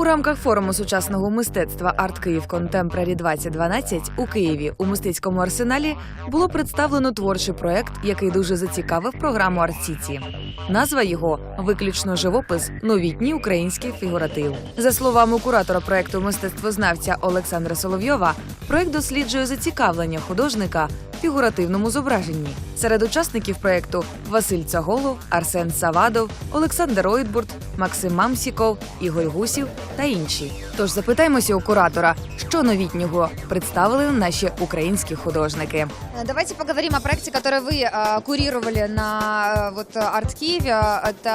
У рамках форуму сучасного мистецтва Арт Київ Контемпрарі 2012 у Києві у мистецькому арсеналі було представлено творчий проект, який дуже зацікавив програму Арт Сіті. Назва його виключно живопис новітній український фігуратив. За словами куратора проекту мистецтвознавця Олександра Соловйова, проект досліджує зацікавлення художника в фігуративному зображенні. Серед учасників проекту Василь Цаголов, Арсен Савадов, Олександр Ойтбурт, Максим Мамсіков, Ігор Гусів та інші. Тож запитаємося у куратора, що новітнього представили наші українські художники. Э, Давайте поговорим о проекте, который вы э, курировали на э, вот Арт Киеве. Это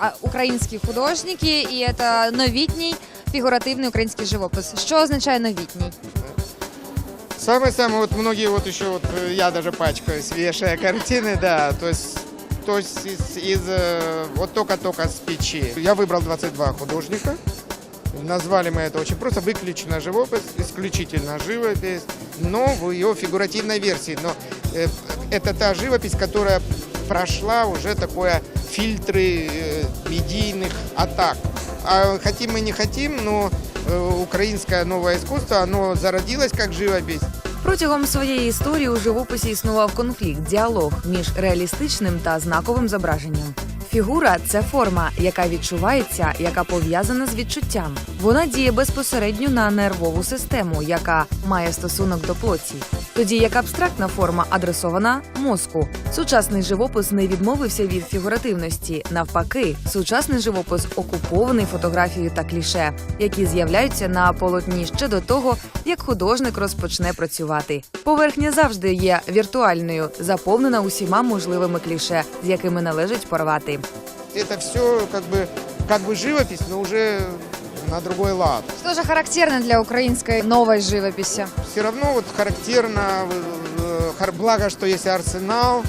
а, украинские художники и это новітній фігуративний український живопис. Що означає новітній? Самое-самое, вот многие вот еще, вот э, я даже пачкаюсь, вешая картины, да, то есть, то есть из, из, э, вот только-только с печи. Я выбрал 22 художника, назвали мы это очень просто, выключено живопись, исключительно живопись, но в ее фигуративной версии, но э, это та живопись, которая прошла уже такое фильтры э, медийных атак. А хотим мы не хотим, но э, украинское новое искусство, оно зародилось как живопись. Протягом своєї історії у живописі існував конфлікт, діалог між реалістичним та знаковим зображенням. Фігура це форма, яка відчувається, яка пов'язана з відчуттям. Вона діє безпосередньо на нервову систему, яка має стосунок до плоті Тоді як абстрактна форма адресована мозку. Сучасний живопис не відмовився від фігуративності. Навпаки, сучасний живопис окупований фотографією та кліше, які з'являються на полотні ще до того, як художник розпочне працювати. Поверхня завжди є віртуальною, заповнена усіма можливими кліше, з якими належить порвати. Это все как бы, как бы живопись, но уже на другой лад. Що ж характерно для української нової живописи? Все равно вот характерно, э, хар- благо, что есть арсенал,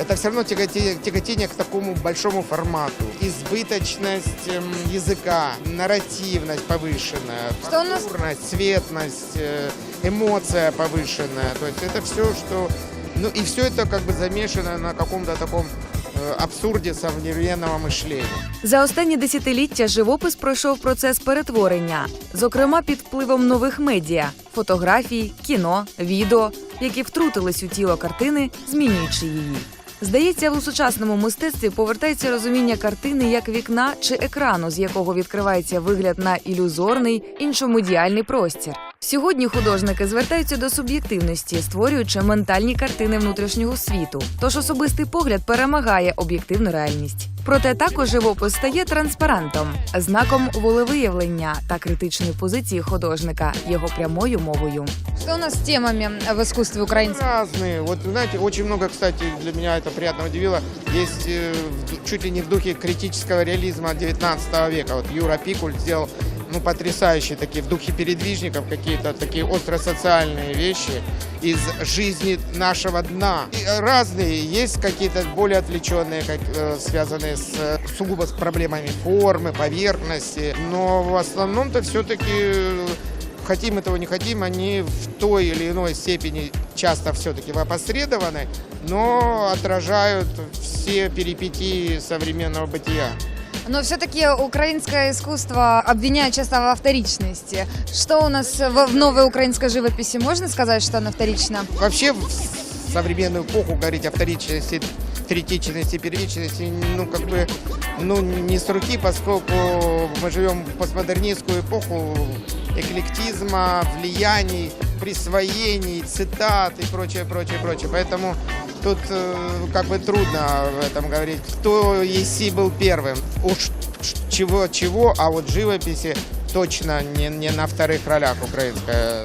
это все равно тяготение, тяготение к такому большому формату. Избыточность эм, языка, нарративность повышенная, Что у нас- фактурность, цветность, э, эмоция повышенная. То есть это все, что... Ну и все это как бы замешано на каком-то таком э, абсурде современного мышления. За останні десятиліття живопис пройшов процес перетворення, зокрема під впливом нових медіа фотографій, кіно, відео, які втрутились у тіло картини, змінюючи її. Здається, у сучасному мистецтві повертається розуміння картини як вікна чи екрану, з якого відкривається вигляд на ілюзорний іншомедіальний простір. Сьогодні художники звертаються до суб'єктивності, створюючи ментальні картини внутрішнього світу. Тож особистий погляд перемагає об'єктивну реальність. Проте також живопис стає транспарантом, знаком волевиявлення та критичної позиції художника, його прямою мовою. Що у нас з темами в іскусстві українському? Разные. Вот, знаете, очень много, кстати, для меня это приятно удивило. Есть э, в- чуть ли не в духе критического реализма 19 века. Вот Юра Пикуль сделал ну, потрясающие такие в духе передвижников какие-то такие остросоциальные вещи из жизни нашего дна. И разные, есть какие-то более отвлеченные, как, э, связанные с, э, сугубо с проблемами формы, поверхности. Но в основном-то все-таки хотим этого не хотим, они в той или иной степени часто все-таки опосредованы, но отражают все перипетии современного бытия. Но все-таки украинское искусство обвиняют часто во вторичности. Что у нас в, в новой украинской живописи? Можно сказать, что она вторична? Вообще в современную эпоху говорить о вторичности, третичности, первичности, ну как бы, ну не с руки, поскольку мы живем в постмодернистскую эпоху эклектизма, влияний, присвоений, цитат и прочее, прочее, прочее. Поэтому тут э, как бы трудно в этом говорить, кто Еси был первым. Уж чего-чего, а вот живописи точно не, не на вторых ролях украинская